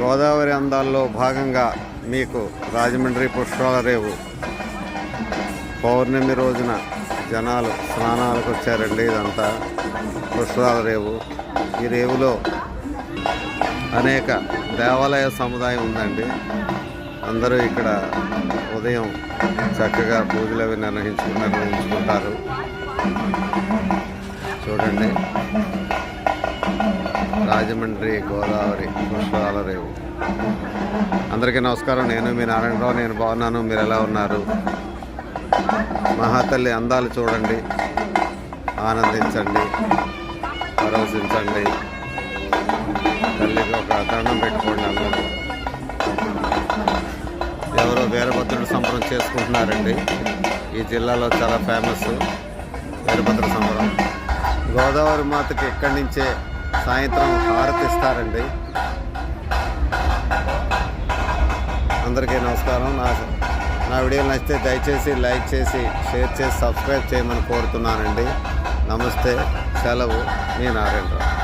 గోదావరి అందాల్లో భాగంగా మీకు రాజమండ్రి పుష్పాల రేవు పౌర్ణమి రోజున జనాలు స్నానాలకు వచ్చారండి ఇదంతా. పుష్పాల రేవు ఈ రేవులో అనేక దేవాలయ సముదాయం ఉందండి. అందరూ ఇక్కడ ఉదయం చక్కగా పూజలు అవి నిర్వహించుకుంటారు. చూడండి. రాజమండ్రి గోదావరి పుష్పాల రేవు. అందరికీ నమస్కారం. నేను మీ నారాయణరావు. నేను బాగున్నాను. మీరు ఎలా ఉన్నారు? మహాతల్లి అందాలు చూడండి. ఆనందించండి. పరవశించండి తల్లికి ఒక దండం పెట్టుకోండి అందరూ. ఎవరో వీరభద్రుడు సంబరం చేసుకుంటున్నారండి. ఈ జిల్లాలో చాలా ఫేమస్ వీరభద్ర సంబరం. గోదావరి మాతకి ఇక్కడి నుంచే సాయంత్రం హారతిస్తారండి అందరికీ నమస్కారం. నా నా వీడియో నచ్చితే దయచేసి లైక్ చేసి షేర్ చేసి సబ్స్క్రైబ్ చేయమని కోరుతున్నానండి. నమస్తే. సెలవు. మీ నారాయణరావు.